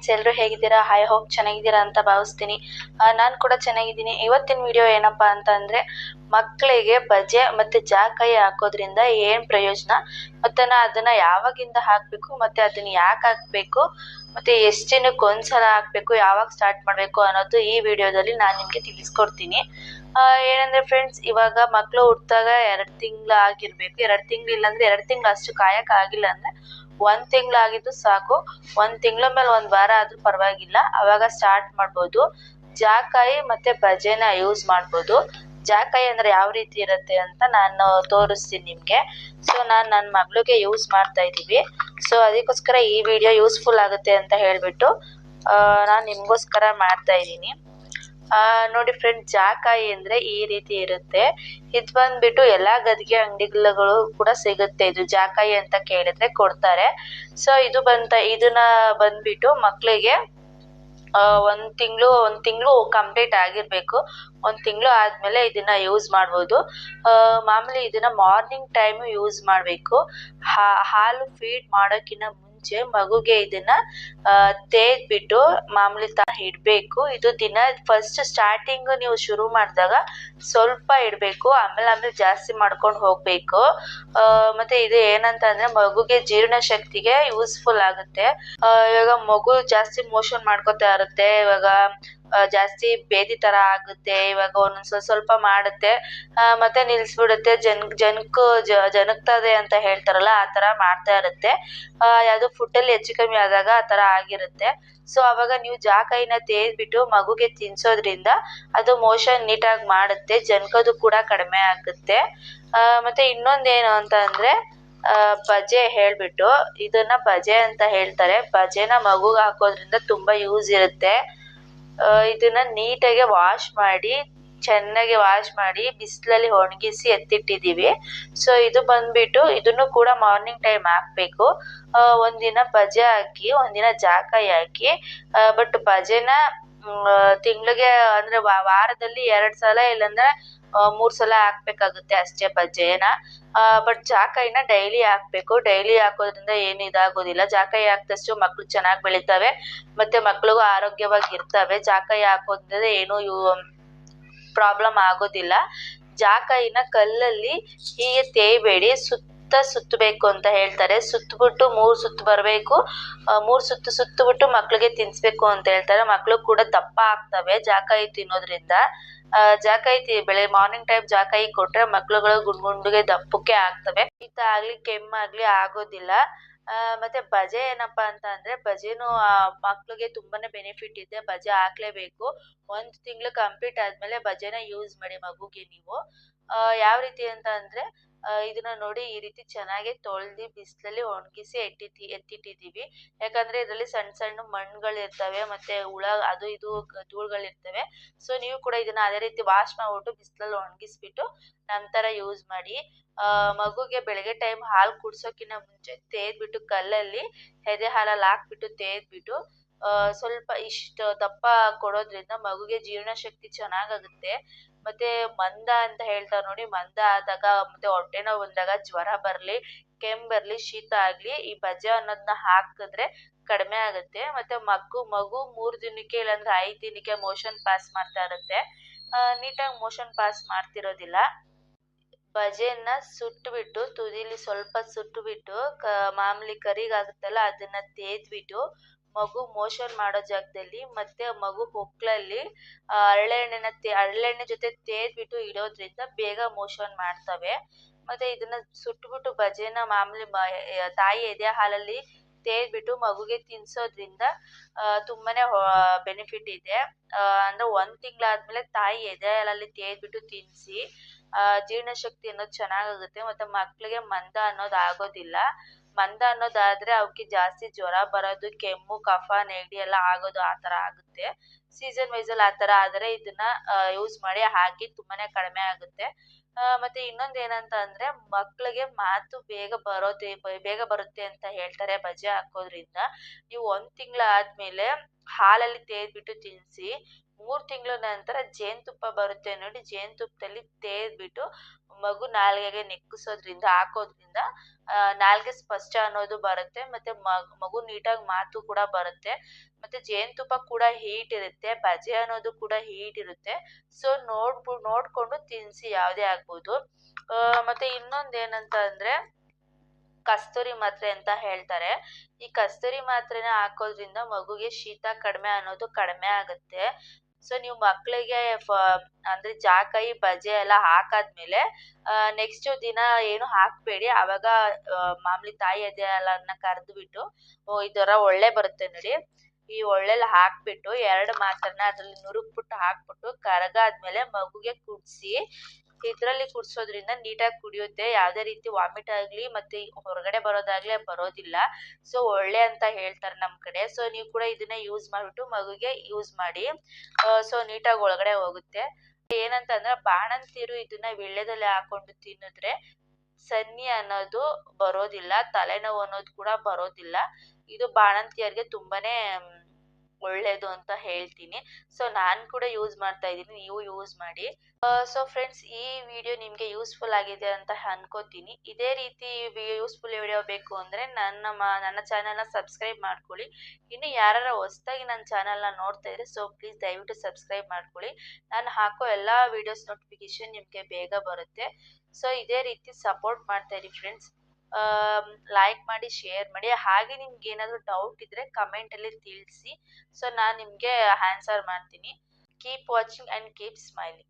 Friends ಎಲ್ಲರೂ ಹೇಗಿದ್ದೀರಾ? Hi hope ಚೆನ್ನಾಗಿದ್ದೀರಾ ಅಂತ ಭಾವಿಸ್ತೀನಿ. ನಾನು ಕೂಡ ಚೆನ್ನಾಗಿದ್ದೀನಿ. ಇವತ್ತಿನ ವಿಡಿಯೋ ಏನಪ್ಪಾ ಅಂತ ಅಂದರೆ ಮಕ್ಕಳಿಗೆ ಬಜೆ ಮತ್ತು ಜಾಕಾಯಿ ಹಾಕೋದ್ರಿಂದ ಏನು ಪ್ರಯೋಜನ? ಮತ್ತು ನಾ ಅದನ್ನು ಯಾವಾಗಿಂದ ಹಾಕಬೇಕು, ಮತ್ತು ಅದನ್ನು ಯಾಕೆ ಹಾಕಬೇಕು, ಮತ್ತು ಎಷ್ಟು ದಿನಕ್ಕೆ ಒಂದ್ಸಲ ಹಾಕಬೇಕು, ಯಾವಾಗ ಸ್ಟಾರ್ಟ್ ಮಾಡಬೇಕು ಅನ್ನೋದು ಈ ವಿಡಿಯೋದಲ್ಲಿ ನಾನು ನಿಮಗೆ ತಿಳಿಸ್ಕೊಡ್ತೀನಿ. ಏನಂದ್ರೆ ಫ್ರೆಂಡ್ಸ್ ಇವಾಗ ಮಕ್ಕಳು ಹುಟ್ಟಿದಾಗ ಎರಡು ತಿಂಗಳು ಆಗಿರಬೇಕು. ಎರಡು ತಿಂಗಳು ಇಲ್ಲಾಂದರೆ ಎರಡು ತಿಂಗಳು ಅಷ್ಟು ಕಾಯಕ್ ಆಗಿಲ್ಲ ಅಂದ್ರೆ ಒಂದ್ ತಿಂಗಳು ಆಗಿದ್ದು ಸಾಕು. ಒಂದ್ ತಿಂಗಳ ಮೇಲೆ ಒಂದ್ ವಾರ ಆದ್ರೂ ಪರವಾಗಿಲ್ಲ. ಅವಾಗ ಸ್ಟಾರ್ಟ್ ಮಾಡ್ಬೋದು. ಜಾಕಾಯಿ ಮತ್ತೆ ಬಜೆನ ಯೂಸ್ ಮಾಡ್ಬೋದು. ಜಾಕಾಯಿ ಅಂದ್ರೆ ಯಾವ ರೀತಿ ಇರುತ್ತೆ ಅಂತ ನಾನು ತೋರಿಸ್ತೀನಿ ನಿಮ್ಗೆ. ಸೊ ನಾನು ನನ್ನ ಮಗಳಿಗೆ ಯೂಸ್ ಮಾಡ್ತಾ ಇದ್ದೀವಿ. ಸೊ ಅದಕ್ಕೋಸ್ಕರ ಈ ವಿಡಿಯೋ ಯೂಸ್ಫುಲ್ ಆಗುತ್ತೆ ಅಂತ ಹೇಳ್ಬಿಟ್ಟು ನಾನು ನಿಮಗೋಸ್ಕರ ಮಾಡ್ತಾ ಇದ್ದೀನಿ. ನೋಡಿ ಫ್ರೆಂಡ್ ಜಾಕಾಯಿ ಅಂದ್ರೆ ಈ ರೀತಿ ಇರುತ್ತೆ. ಇದು ಬಂದ್ಬಿಟ್ಟು ಎಲ್ಲಾ ಗದ್ಗೆ ಅಂಗಡಿಗಳು ಕೂಡ ಸಿಗುತ್ತೆ. ಇದು ಜಾಕಾಯಿ ಅಂತ ಕೇಳಿದ್ರೆ ಕೊಡ್ತಾರೆ. ಸೊ ಇದು ಬಂತ ಇದನ್ನ ಬಂದ್ಬಿಟ್ಟು ಮಕ್ಕಳಿಗೆ ಒಂದ್ ತಿಂಗಳು ಒಂದ್ ತಿಂಗಳು ಕಂಪ್ಲೀಟ್ ಆಗಿರ್ಬೇಕು. ಒಂದ್ ತಿಂಗಳು ಆದ್ಮೇಲೆ ಇದನ್ನ ಯೂಸ್ ಮಾಡ್ಬೋದು. ಆ, ಮಾಮೂಲಿ ಇದನ್ನ ಮಾರ್ನಿಂಗ್ ಟೈಮ್ ಯೂಸ್ ಮಾಡ್ಬೇಕು. ಹಾಲು ಫೀಡ್ ಮಾಡೋಕ್ಕಿಂತ ಮುಂಚೆ ಮಗುಗೆ ಇದನ್ನ ತೇದ್ಬಿಟ್ಟು ಮಾಮೂಲಿ ತರ ಇಡ್ಬೇಕು. ಇದು ದಿನ ಫಸ್ಟ್ ಸ್ಟಾರ್ಟಿಂಗ್ ನೀವು ಶುರು ಮಾಡಿದಾಗ ಸ್ವಲ್ಪ ಇಡಬೇಕು, ಆಮೇಲೆ ಆಮೇಲೆ ಜಾಸ್ತಿ ಮಾಡ್ಕೊಂಡು ಹೋಗ್ಬೇಕು. ಮತ್ತೆ ಇದು ಏನಂತ ಅಂದ್ರೆ ಮಗುಗೆ ಜೀರ್ಣ ಶಕ್ತಿಗೆ ಯೂಸ್ಫುಲ್ ಆಗುತ್ತೆ. ಇವಾಗ ಮಗು ಜಾಸ್ತಿ ಮೋಷನ್ ಮಾಡ್ಕೊತಾ ಇರುತ್ತೆ, ಇವಾಗ ಜಾಸ್ತಿ ಬೇದಿ ತರ ಆಗುತ್ತೆ, ಇವಾಗ ಒಂದೊಂದ್ ಸ್ವಲ್ಪ ಸ್ವಲ್ಪ ಮಾಡುತ್ತೆ. ಮತ್ತೆ ನಿಲ್ಸ್ಬಿಡುತ್ತೆ, ಜನ್, ಜನಕ್ ಜನಕ್ತದೆ ಅಂತ ಹೇಳ್ತಾರಲ್ಲ, ಆ ತರ ಮಾಡ್ತಾ ಇರುತ್ತೆ. ಫುಡ್ಡಲ್ಲಿ ಫುಡ್ ಅಲ್ಲಿ ಹೆಚ್ಚು ಕಮ್ಮಿ ಆದಾಗ ಆ ತರ ಆಗಿರುತ್ತೆ. ಸೊ ಅವಾಗ ನೀವು ಜಾಕಾಯಿನ ತೇದ್ಬಿಟ್ಟು ಮಗುಗೆ ತಿನ್ಸೋದ್ರಿಂದ ಅದು ಮೋಷನ್ ನೀಟಾಗಿ ಮಾಡುತ್ತೆ, ಜನ್ಕೋದು ಕೂಡ ಕಡಿಮೆ ಆಗುತ್ತೆ. ಮತ್ತೆ ಇನ್ನೊಂದೇನು ಅಂತ ಅಂದ್ರೆ ಬಜೆ ಹೇಳ್ಬಿಟ್ಟು, ಇದನ್ನ ಬಜೆ ಅಂತ ಹೇಳ್ತಾರೆ. ಬಜೆನ ಮಗುಗೆ ಹಾಕೋದ್ರಿಂದ ತುಂಬಾ ಯೂಸ್ ಇರುತ್ತೆ. ಇದನ್ನ ನೀಟಾಗಿ ವಾಶ್ ಮಾಡಿ, ಚೆನ್ನಾಗಿ ವಾಶ್ ಮಾಡಿ ಬಿಸಿಲಲ್ಲಿ ಒಣಗಿಸಿ ಎತ್ತಿಟ್ಟಿದೀವಿ ಸೊ ಇದು ಬಂದ್ಬಿಟ್ಟು ಇದನ್ನು ಕೂಡ ಮಾರ್ನಿಂಗ್ ಟೈಮ್ ಹಾಕ್ಬೇಕು. ಒಂದಿನ ಬಜೆ ಹಾಕಿ, ಒಂದಿನ ಜಾಕಾಯಿ ಹಾಕಿ ಬಟ್ ಬಜೆನ ತಿಂಗಳಿಗೆ ಅಂದ್ರೆ ವಾರದಲ್ಲಿ ಎರಡ್ ಸಲ ಇಲ್ಲಾಂದ್ರೆ ಮೂರ್ ಸಲ ಹಾಕ್ಬೇಕಾಗುತ್ತೆ ಅಷ್ಟೇ ಬಜ್ಜೆನ ಬಟ್ ಜಾಕಾಯಿನ ಡೈಲಿ ಹಾಕ್ಬೇಕು. ಡೈಲಿ ಹಾಕೋದ್ರಿಂದ ಏನು ಇದಾಗೋದಿಲ್ಲ. ಜಾಕಾಯಿ ಹಾಕ್ದಷ್ಟು ಮಕ್ಕಳು ಚೆನ್ನಾಗಿ ಬೆಳೀತಾವೆ. ಮತ್ತೆ ಮಕ್ಕಳಿಗೂ ಆರೋಗ್ಯವಾಗಿ ಇರ್ತವೆ ಜಾಕಾಯಿ ಹಾಕೋದ್ರಿಂದ ಏನು ಪ್ರಾಬ್ಲಮ್ ಆಗೋದಿಲ್ಲ. ಜಾಕಾಯಿನ ಕಲ್ಲಲ್ಲಿ ಹೀಗೆ ತೇಯ್ಬೇಡಿ ಸುತ್ತ ಸುತ್ತಬೇಕು ಅಂತ ಹೇಳ್ತಾರೆ. ಸುತ್ತಬಿಟ್ಟು ಮೂರು ಸುತ್ತು ಬರಬೇಕು. ಮೂರ್ ಸುತ್ತು ಸುತ್ತಬಿಟ್ಟು ಮಕ್ಕಳಿಗೆ ತಿನ್ಸ್ಬೇಕು ಅಂತ ಹೇಳ್ತಾರೆ. ಮಕ್ಕಳು ಕೂಡ ದಪ್ಪ ಆಗ್ತವೆ ಜಾಕಾಯಿ ತಿನ್ನೋದ್ರಿಂದ. ಜಾಕಾಯಿ ಬೆಳೆ ಮಾರ್ನಿಂಗ್ ಟೈಮ್ ಜಾಕಾಯಿ ಕೊಟ್ರೆ ಮಕ್ಕಳುಗಳು ಗುಂಡ್ ಗುಂಡುಗೆ ದಪ್ಪಕ್ಕೆ ಆಗ್ತವೆ. ಶೀತ ಆಗ್ಲಿ ಕೆಮ್ಮಾಗ್ಲಿ ಆಗೋದಿಲ್ಲ. ಮತ್ತೆ ಬಜೆ ಏನಪ್ಪಾ ಅಂತ ಅಂದ್ರೆ ಬಜೆನು ಮಕ್ಳಿಗೆ ತುಂಬಾನೇ ಬೆನಿಫಿಟ್ ಇದೆ. ಬಜೆ ಹಾಕ್ಲೇಬೇಕು. ಒಂದ್ ತಿಂಗಳು ಕಂಪ್ಲೀಟ್ ಆದ್ಮೇಲೆ ಬಜೆನ ಯೂಸ್ ಮಾಡಿ ಮಗುಗೆ ನೀವು. ಯಾವ ರೀತಿ ಅಂತ ಅಂದ್ರೆ ಇದನ್ನ ನೋಡಿ ಈ ರೀತಿ ಚೆನ್ನಾಗಿ ತೊಳ್ದಿ ಬಿಸಿಲಲ್ಲಿ ಒಣಗಿಸಿ ಎಟ್ಟಿತಿ ಎತ್ತಿಟ್ಟಿದ್ದೀವಿ. ಯಾಕಂದ್ರೆ ಇದರಲ್ಲಿ ಸಣ್ಣ ಸಣ್ಣ ಮಣ್ಣುಗಳು ಇರ್ತವೆ ಮತ್ತೆ ಹುಳ, ಅದು ಇದು ಧೂಳುಗಳಿರ್ತವೆ. ಸೊ ನೀವು ಕೂಡ ಇದನ್ನ ಅದೇ ರೀತಿ ವಾಶ್ ಮಾಡ್ಬಿಟ್ಟು ಬಿಸಿಲಲ್ಲಿ ಒಣಗಿಸ್ಬಿಟ್ಟು ನಂತರ ಯೂಸ್ ಮಾಡಿ. ಮಗುಗೆ ಬೆಳಗ್ಗೆ ಟೈಮ್ ಹಾಲು ಕುಡ್ಸೋಕಿನ್ನ ಮುಂಚೆ ತೇದ್ಬಿಟ್ಟು ಕಲ್ಲಲ್ಲಿ ಎದೆ ಹಾಲಲ್ಲಿ ಹಾಕ್ಬಿಟ್ಟು ತೇದ್ಬಿಟ್ಟು ಸ್ವಲ್ಪ ಇಷ್ಟು ದಪ್ಪ ಕೊಡೋದ್ರಿಂದ ಮಗುಗೆ ಜೀರ್ಣಶಕ್ತಿ ಚೆನ್ನಾಗಾಗುತ್ತೆ. ಮತ್ತೆ ಮಂದ ಅಂತ ಹೇಳ್ತಾರೆ ನೋಡಿ, ಮಂದ ಆದಾಗ ಮತ್ತೆ ಹೊಟ್ಟೆ ನೋವು ಬಂದಾಗ ಜ್ವರ ಬರಲಿ, ಕೆಮ್ಮು ಬರಲಿ, ಶೀತ ಆಗಲಿ, ಈ ಬಜೆ ಅನ್ನೋದನ್ನ ಹಾಕಿದ್ರೆ ಕಡಿಮೆ ಆಗುತ್ತೆ. ಮತ್ತೆ ಮಗು ಮಗು ಮೂರು ದಿನಕ್ಕೆ ಇಲ್ಲಾಂದ್ರೆ ಐದು ದಿನಕ್ಕೆ ಮೋಷನ್ ಪಾಸ್ ಮಾಡ್ತಾ ಇರುತ್ತೆ. ನೀಟಾಗಿ ಮೋಷನ್ ಪಾಸ್ ಮಾಡ್ತಿರೋದಿಲ್ಲ. ಬಜೆನ ಸುಟ್ಟುಬಿಟ್ಟು ತುದಿಲಿ ಸ್ವಲ್ಪ ಸುಟ್ಟುಬಿಟ್ಟು ಕ, ಮಾಮೂಲಿ ಕರಿಗಾಗುತ್ತಲ್ಲ, ಅದನ್ನ ತೇದ್ಬಿಟ್ಟು ಮಗು ಮೋಷನ್ ಮಾಡೋ ಜಾಗದಲ್ಲಿ ಮತ್ತೆ ಮಗು ಹೊಕ್ಕಲಲ್ಲಿ ಹರಳೆಣ್ಣೆನ ತೇ ಹರಳೆಣ್ಣೆ ಜೊತೆ ತೇದ್ಬಿಟ್ಟು ಇಡೋದ್ರಿಂದ ಬೇಗ ಮೋಷನ್ ಮಾಡ್ತವೆ. ಮತ್ತೆ ಇದನ್ನ ಸುಟ್ಬಿಟ್ಟು ಬಜೆನ ಮಾಮೂಲಿ ತಾಯಿ ಎದೆ ಹಾಲಲ್ಲಿ ತೇದ್ಬಿಟ್ಟು ಮಗುಗೆ ತಿನ್ಸೋದ್ರಿಂದ ತುಂಬಾನೇ ಬೆನಿಫಿಟ್ ಇದೆ. ಅಂದ್ರೆ ಒಂದ್ ತಿಂಗಳಾದ್ಮೇಲೆ ತಾಯಿ ಎದೆ ಹಾಲಲ್ಲಿ ತೇದ್ಬಿಟ್ಟು ತಿನ್ಸಿ ಜೀರ್ಣಶಕ್ತಿ ಅನ್ನೋದು ಚೆನ್ನಾಗಾಗುತ್ತೆ, ಮತ್ತೆ ಮಕ್ಳಿಗೆ ಮಂದ ಅನ್ನೋದು ಆಗೋದಿಲ್ಲ. ಮಂದ ಅನ್ನೋದಾದ್ರೆ ಅವಕ್ಕೆ ಜಾಸ್ತಿ ಜ್ವರ ಬರೋದು, ಕೆಮ್ಮು, ಕಫ, ನೆಗಡಿ ಎಲ್ಲ ಆಗೋದು ಆ ತರ ಆಗುತ್ತೆ. ಸೀಸನ್ ವೈಸ್ ಅಲ್ಲಿ ಆ ತರ ಆದ್ರೆ ಇದನ್ನ ಯೂಸ್ ಮಾಡಿ ಹಾಕಿ ತುಂಬಾನೇ ಕಡಿಮೆ ಆಗುತ್ತೆ. ಮತ್ತೆ ಇನ್ನೊಂದ್ ಏನಂತ ಅಂದ್ರೆ ಮಕ್ಳಿಗೆ ಮಾತು ಬೇಗ ಬರೋದೇ ಬೇಗ ಬರುತ್ತೆ ಅಂತ ಹೇಳ್ತಾರೆ ಬಜೆ ಹಾಕೋದ್ರಿಂದ. ನೀವು ಒಂದ್ ತಿಂಗಳ ಆದ್ಮೇಲೆ ಹಾಲಲ್ಲಿ ತೇದ್ಬಿಟ್ಟು ತಿನ್ಸಿ, ಮೂರ್ ತಿಂಗಳ ನಂತರ ಜೇನುತುಪ್ಪ ಬರುತ್ತೆ ನೋಡಿ, ಜೇನುತುಪ್ಪದಲ್ಲಿ ತೇದ್ಬಿಟ್ಟು ಮಗು ನಾಲ್ಗೆಗೆ ನೆಕ್ಕಿಸೋದ್ರಿಂದ, ಹಾಕೋದ್ರಿಂದ ನಾಲ್ಗೆ ಸ್ಪಷ್ಟ ಅನ್ನೋದು ಬರುತ್ತೆ. ಮತ್ತೆ ಮಗ್- ನೀಟಾಗಿ ಮಾತು ಕೂಡ ಬರುತ್ತೆ. ಮತ್ತೆ ಜೇನುತುಪ್ಪ ಕೂಡ ಹೀಟ್ ಇರುತ್ತೆ. ಬಜೆ ಅನ್ನೋದು ಕೂಡ ಹೀಟ್ ಇರುತ್ತೆ. ಸೊ, ನೋಡ್ಬು, ನೋಡ್ಕೊಂಡು ತಿನ್ಸಿ ಯಾವುದೇ ಆಗ್ಬೋದು. ಮತ್ತೆ ಇನ್ನೊಂದು ಏನಂತ ಅಂದ್ರೆ, ಕಸ್ತೂರಿ ಮಾತ್ರೆ ಅಂತ ಹೇಳ್ತಾರೆ. ಈ ಕಸ್ತೂರಿ ಮಾತ್ರೆನ ಹಾಕೋದ್ರಿಂದ ಮಗುಗೆ ಶೀತ ಕಡಿಮೆ ಅನ್ನೋದು ಕಡಿಮೆ ಆಗುತ್ತೆ. ಸೊ ನೀವು ಮಕ್ಕಳಿಗೆ ಫ ಅಂದ್ರೆ ಜಾಕಾಯಿ ಬಜೆ ಎಲ್ಲ ಹಾಕಾದ್ಮೇಲೆ ನೆಕ್ಸ್ಟ್ ದಿನ ಏನು ಹಾಕಬೇಡಿ. ಅವಾಗ ಆ, ಮಾಮೂಲಿ ತಾಯಿ ಎದೆ ಹಾಲನ್ನ ಕರೆದ್ಬಿಟ್ಟು ಓ ಇದರ ಒಳ್ಳೆ ಬರುತ್ತೆ ನೋಡಿ. ಈ ಒಳ್ಳೆಲ್ಲ ಹಾಕ್ಬಿಟ್ಟು ಎರಡು ಮಾತ್ರೆನ ಅದ್ರಲ್ಲಿ ನುರುಕ್ಬಿಟ್ಟು ಹಾಕ್ಬಿಟ್ಟು ಕರಗಾದ್ಮೇಲೆ ಮಗುಗೆ ಕುಡ್ಸಿ ಇದ್ರಲ್ಲಿ ಕುಡ್ಸೋದ್ರಿಂದ ನೀಟಾಗಿ ಕುಡಿಯುತ್ತೆ. ಯಾವುದೇ ರೀತಿ ವಾಮಿಟ್ ಆಗಲಿ ಮತ್ತೆ ಹೊರಗಡೆ ಬರೋದಾಗಲಿ ಬರೋದಿಲ್ಲ. ಸೊ, ಒಳ್ಳೆ ಅಂತ ಹೇಳ್ತಾರೆ ನಮ್ ಕಡೆ. ಸೊ, ನೀವು ಕೂಡ ಇದನ್ನ ಯೂಸ್ ಮಾಡ್ಬಿಟ್ಟು ಮಗುಗೆ ಯೂಸ್ ಮಾಡಿ ಸೊ, ನೀಟಾಗಿ ಒಳಗಡೆ ಹೋಗುತ್ತೆ. ಏನಂತ ಅಂದ್ರೆ ಬಾಣಂತಿರು ಇದನ್ನ ವಿಳ್ಯದಲ್ಲಿ ಹಾಕೊಂಡು ತಿನ್ನಿದ್ರೆ ಸನ್ನಿ ಅನ್ನೋದು ಬರೋದಿಲ್ಲ, ತಲೆನೋವು ಅನ್ನೋದು ಕೂಡ ಬರೋದಿಲ್ಲ. ಇದು ಬಾಣಂತಿಯರಿಗೆ ತುಂಬಾನೇ ಮ್, ಒಳ್ಳೇದು ಅಂತ ಹೇಳ್ತೀನಿ. ಸೊ ನಾನು ಕೂಡ ಯೂಸ್ ಮಾಡ್ತಾ ಇದ್ದೀನಿ. ನೀವು ಯೂಸ್ ಮಾಡಿ. ಸೊ ಫ್ರೆಂಡ್ಸ್ ಈ ವಿಡಿಯೋ ನಿಮಗೆ ಯೂಸ್ಫುಲ್ ಆಗಿದೆ ಅಂತ ಅನ್ಕೋತೀನಿ. ಇದೇ ರೀತಿ ಯೂಸ್ಫುಲ್ ವಿಡಿಯೋ ಬೇಕು ಅಂದರೆ ನನ್ನ ನನ್ನ ಚಾನಲ್ನ ಸಬ್ಸ್ಕ್ರೈಬ್ ಮಾಡ್ಕೊಳ್ಳಿ. ಇನ್ನು ಯಾರು ಹೊಸ್ದಾಗಿ ನನ್ನ ಚಾನಲ್ನ ನೋಡ್ತಾ ಇದ್ರೆ ಸೊ ಪ್ಲೀಸ್ ದಯವಿಟ್ಟು ಸಬ್ಸ್ಕ್ರೈಬ್ ಮಾಡ್ಕೊಳ್ಳಿ. ನಾನು ಹಾಕೋ ಎಲ್ಲ ವಿಡಿಯೋಸ್ ನೋಟಿಫಿಕೇಶನ್ ನಿಮಗೆ ಬೇಗ ಬರುತ್ತೆ. ಸೊ ಇದೇ ರೀತಿ ಸಪೋರ್ಟ್ ಮಾಡ್ತಾ ಇರಿ ಫ್ರೆಂಡ್ಸ್ ಲೈಕ್ ಮಾಡಿ ಶೇರ್ ಮಾಡಿ, ಹಾಗೆ ನಿಮ್ಗೆ ಏನಾದರೂ ಡೌಟ್ ಇದ್ರೆ ಕಮೆಂಟಲ್ಲಿ ತಿಳಿಸಿ. ಸೊ ನಾನು ನಿಮಗೆ ಆನ್ಸರ್ ಮಾಡ್ತೀನಿ. Keep watching and keep smiling